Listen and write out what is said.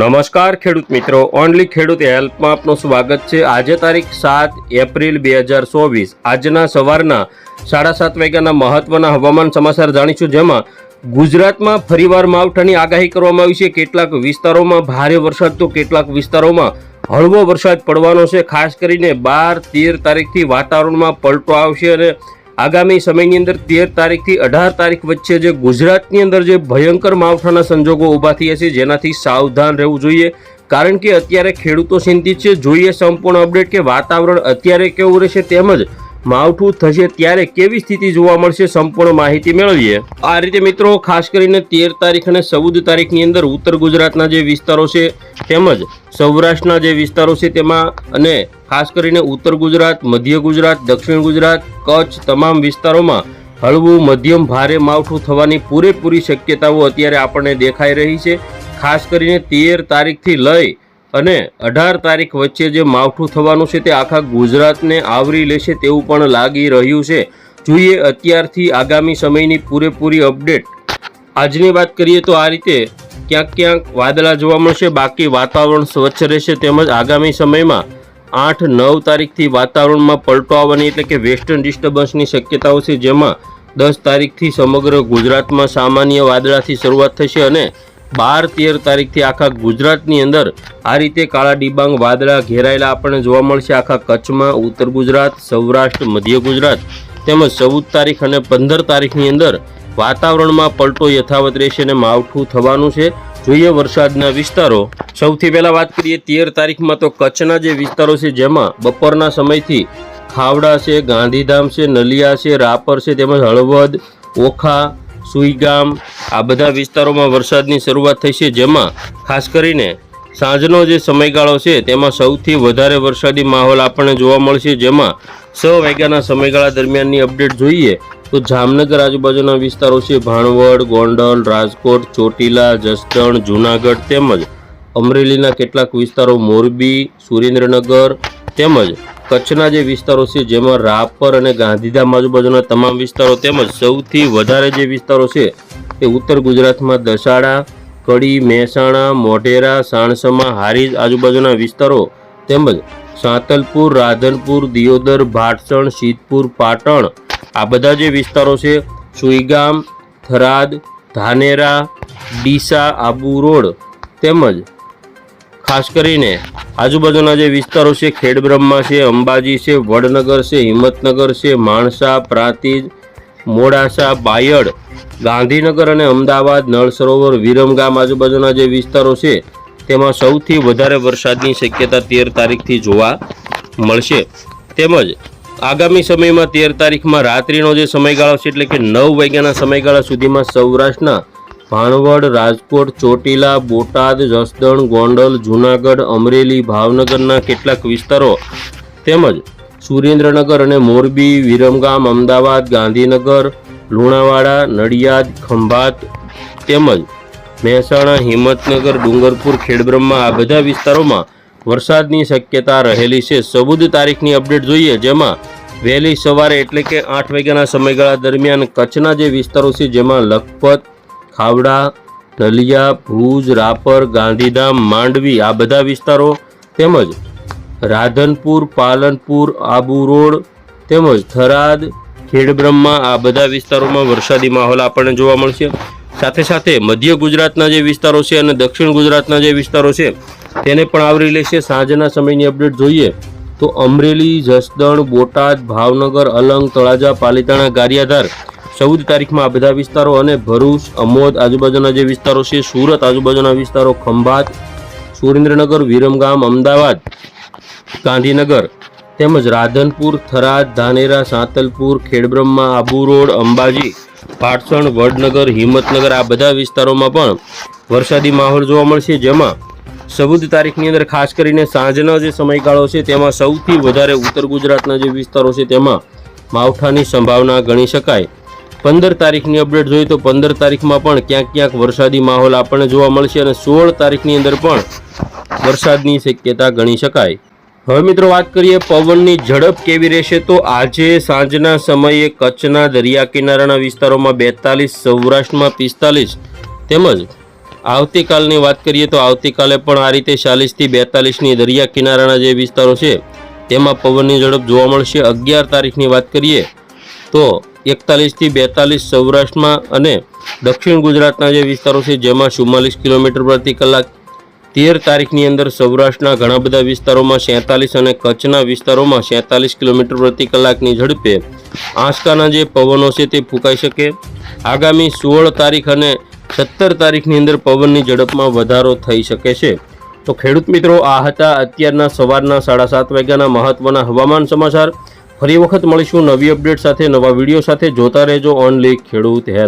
નમસ્કાર, ખેડૂત મિત્રો. ઓનલી ખેડૂત હેલ્પમાં આપનું સ્વાગત છે. આજે તારીખ સાત એપ્રિલ બે હજાર ચોવીસ. આજના સવારના સાડા સાત વાગ્યાના મહત્વના હવામાન સમાચાર જાણીશું, જેમાં ગુજરાતમાં ફરીવાર માવઠાની આગાહી કરવામાં આવી છે. કેટલાક વિસ્તારોમાં ભારે વરસાદ તો કેટલાક વિસ્તારોમાં હળવો વરસાદ પડવાનો છે. ખાસ કરીને બાર, તેર તારીખથી વાતાવરણમાં પલટો આવશે અને આગામી સમયની અંદર તેર તારીખથી અઢાર તારીખ વચ્ચે જે ગુજરાતની અંદર જે ભયંકર માવઠાના સંજોગો ઊભા થયા છે, જેનાથી સાવધાન રહેવું જોઈએ. કારણ કે અત્યારે ખેડૂતો ચિંતિત છે. જોઈએ સંપૂર્ણ અપડેટ કે વાતાવરણ અત્યારે કેવું રહેશે તેમજ માવઠું થશે ત્યારે કેવી સ્થિતિ જોવા મળશે સંપૂર્ણ માહિતી મેળવીએ. આ રીતે મિત્રો, ખાસ કરીને તેર તારીખ અને ચૌદ તારીખની અંદર ઉત્તર ગુજરાતના જે વિસ્તારો છે, તેમજ સૌરાષ્ટ્રના જે વિસ્તારો છે તેમાં અને ખાસ કરીને ઉત્તર ગુજરાત, મધ્ય ગુજરાત, દક્ષિણ ગુજરાત, કચ્છ તમામ વિસ્તારોમાં હળવું, મધ્યમ, ભારે માવઠું થવાની પૂરેપૂરી શક્યતાઓ અત્યારે આપણને દેખાઈ રહી છે. ખાસ કરીને તેર તારીખથી લઈ અને અઢાર તારીખ વચ્ચે જે માવઠું થવાનું છે તે આખા ગુજરાતને આવરી લેશે તેવું પણ લાગી રહ્યું છે. જોઈએ અત્યારથી આગામી સમયની પૂરેપૂરી અપડેટ. આજની વાત કરીએ તો આ રીતે ક્યાંક ક્યાંક વાદળા જોવા મળશે, બાકી વાતાવરણ સ્વચ્છ રહેશે તેમજ આગામી સમયમાં આઠ નવ તારીખથી વાતાવરણમાં પલટો આવવાની એટલે કે વેસ્ટર્ન ડિસ્ટર્બન્સની શક્યતાઓ છે, જેમાં દસ તારીખથી સમગ્ર ગુજરાતમાં સામાન્ય વાદળાથી શરૂઆત થશે અને બાર તેર તારીખથી આખા ગુજરાતની અંદર આ રીતે કાળા ડિબાંગ વાદળા ઘેરાયેલા આપણને જોવા મળશે. આખા કચ્છમાં, ઉત્તર ગુજરાત, સૌરાષ્ટ્ર, મધ્ય ગુજરાત તેમજ ચૌદ તારીખ અને પંદર તારીખની અંદર વાતાવરણમાં પલટો યથાવત રહેશે અને માવઠું થવાનું છે. જોઈએ વરસાદના વિસ્તારો. સૌથી પહેલાં વાત કરીએ તેર તારીખમાં તો કચ્છના જે વિસ્તારો છે જેમાં બપોરના સમયથી ખાવડા છે, ગાંધીધામ છે, નલિયા છે, રાપર છે તેમજ હળવદ, ઓખા સુઈગામ આ બધા વિસ્તારોમાં વરસાદની શરૂઆત થઈ છે. જેમાં ખાસ કરીને સાંજનો જે સમયગાળો છે, તેમાં સૌથી વધારે વરસાદી માહોલ આપણને જોવા મળશે. જેમાં છ વાગ્યાના સમયગાળા દરમિયાનની અપડેટ જોઈએ તો જામનગર આજુબાજુના વિસ્તારો છે. ભાણવડ, ગોંડલ, રાજકોટ, ચોટીલા, જસદણ, જૂનાગઢ તેમજ અમરેલીના કેટલાક વિસ્તારો મોરબી, સુરેન્દ્રનગર તેમજ કચ્છના જે વિસ્તારો છે, જેમાં રાપર અને ગાંધીધામ આજુબાજુના તમામ વિસ્તારો તેમજ સૌથી વધારે જે વિસ્તારો છે તે ઉત્તર ગુજરાતમાં દસાડા, કડી, મહેસાણા, મોઢેરા, સાણસમા, હારીજ આજુબાજુના વિસ્તારો તેમજ સાંતલપુર, રાધનપુર, દિયોદર, ભાટસણ સિદ્ધપુર પાટણ આ બધા જે વિસ્તારો છે, સુઈગામ, થરાદ, ધાનેરા, ડીસા, આબુ રોડ તેમજ ખાસ કરીને આજુબાજુના જે વિસ્તારો છે, ખેડબ્રહ્મા છે, અંબાજી છે, વડનગર છે, હિંમતનગર છે, માણસા, પ્રાંતિજ, મોડાસા, બાયડ, ગાંધીનગર અને અમદાવાદ નળ સરોવર વિરમગામ આજુબાજુના જે વિસ્તારો છે, તેમાં સૌથી વધારે વરસાદની શક્યતા તેર તારીખથી જોવા મળશે. તેમજ આગામી સમયમાં તેર તારીખમાં રાત્રિનો જે સમયગાળો છે, એટલે કે નવ વાગ્યાના સમયગાળા સુધીમાં સૌરાષ્ટ્રના ભાણવડ, રાજકોટ, ચોટીલા, બોટાદ, જસદણ, ગોંડલ, જૂનાગઢ, અમરેલી, ભાવનગરના કેટલાક વિસ્તારો તેમજ સુરેન્દ્રનગર અને મોરબી, વિરમગામ, અમદાવાદ, ગાંધીનગર, લુણાવાડા, નડિયાદ, ખંભાત તેમજ મહેસાણા, હિંમતનગર, ડુંગરપુર, ખેડબ્રહ્મા આ બધા વિસ્તારોમાં વરસાદની શક્યતા રહેલી છે. સબુદ તારીખની અપડેટ જોઈએ જેમાં વહેલી સવારે એટલે કે આઠ વાગ્યાના સમયગાળા દરમિયાન કચ્છના જે વિસ્તારો છે જેમાં લખપત ખાવડા નલિયા ભુજ, રાપર, ગાંધીધામ, માંડવી આ બધા વિસ્તારો તેમજ રાધનપુર, પાલનપુર, આબુ રોડ તેમજ થરાદ, ખેડબ્રહ્મા આ બધા વિસ્તારોમાં વરસાદી માહોલ આપણને જોવા મળશે. સાથે સાથે મધ્ય ગુજરાતના જે વિસ્તારો છે અને દક્ષિણ ગુજરાતના જે વિસ્તારો છે તેને પણ આવરી લેશે. સાંજના સમયની અપડેટ જોઈએ તો અમરેલી, જસદણ, બોટાદ, ભાવનગર, અલંગ, તળાજા, પાલીતાણા, ગારિયાધાર ચૌદ તારીખમાં આ બધા વિસ્તારો અને ભરૂચ, અમોદ આજુબાજુના જે વિસ્તારો છે, સુરત આજુબાજુના વિસ્તારો, ખંભાત, સુરેન્દ્રનગર, વિરમગામ, અમદાવાદ, ગાંધીનગર તેમજ રાધનપુર, થરાદ, ધાનેરા, સાંતલપુર, ખેડબ્રહ્મા, આબુ રોડ, અંબાજી પાટસણ વડનગર, હિંમતનગર આ બધા વિસ્તારોમાં પણ વરસાદી માહોલ જોવા મળશે. જેમાં ચૌદ તારીખની અંદર ખાસ કરીને સાંજનો જે સમયગાળો છે, તેમાં સૌથી વધારે ઉત્તર ગુજરાતના જે વિસ્તારો છે, તેમાં માવઠાની સંભાવના ગણી શકાય. પંદર તારીખની અપડેટ જોઈએ તો પંદર તારીખમાં પણ ક્યાંક ક્યાંક વરસાદી માહોલ આપણને જોવા મળશે અને સોળ તારીખની અંદર પણ વરસાદની શક્યતા ગણી શકાય. હવે મિત્રો વાત કરીએ પવનની ઝડપ કેવી રહેશે તો આજે સાંજના સમયે કચ્છના દરિયા કિનારાના વિસ્તારોમાં બેતાલીસ, સૌરાષ્ટ્રમાં પિસ્તાલીસ તેમજ આવતીકાલની વાત કરીએ તો આવતીકાલે પણ આ રીતે ચાલીસથી બેતાલીસની દરિયા કિનારાના જે વિસ્તારો છે, તેમાં પવનની ઝડપ જોવા મળશે. અગિયાર તારીખની વાત કરીએ તો એકતાલીસથી બેતાલીસ સૌરાષ્ટ્રમાં અને દક્ષિણ ગુજરાતના જે વિસ્તારો છે, જેમાં ચુમ્માલીસ કિલોમીટર પ્રતિ કલાક, તેર તારીખની અંદર સૌરાષ્ટ્રના ઘણા બધા વિસ્તારોમાં સેંતાલીસ અને કચ્છના વિસ્તારોમાં સેંતાલીસ કિલોમીટર પ્રતિ કલાકની ઝડપે આંચકાના જે પવનો છે, તે ફૂંકાઈ શકે. આગામી સોળ તારીખ અને સત્તર તારીખની અંદર પવનની ઝડપમાં વધારો થઈ શકે છે. તો ખેડૂત મિત્રો, આ હતા અત્યારના સવારના સાડા સાત વાગ્યાના મહત્ત્વના હવામાન સમાચાર. ફરી વખત મળીશું નવી અપડેટ સાથે નવા વીડિયો સાથે. જોતા રહેજો ઓનલી ખેડૂત હેલ્પ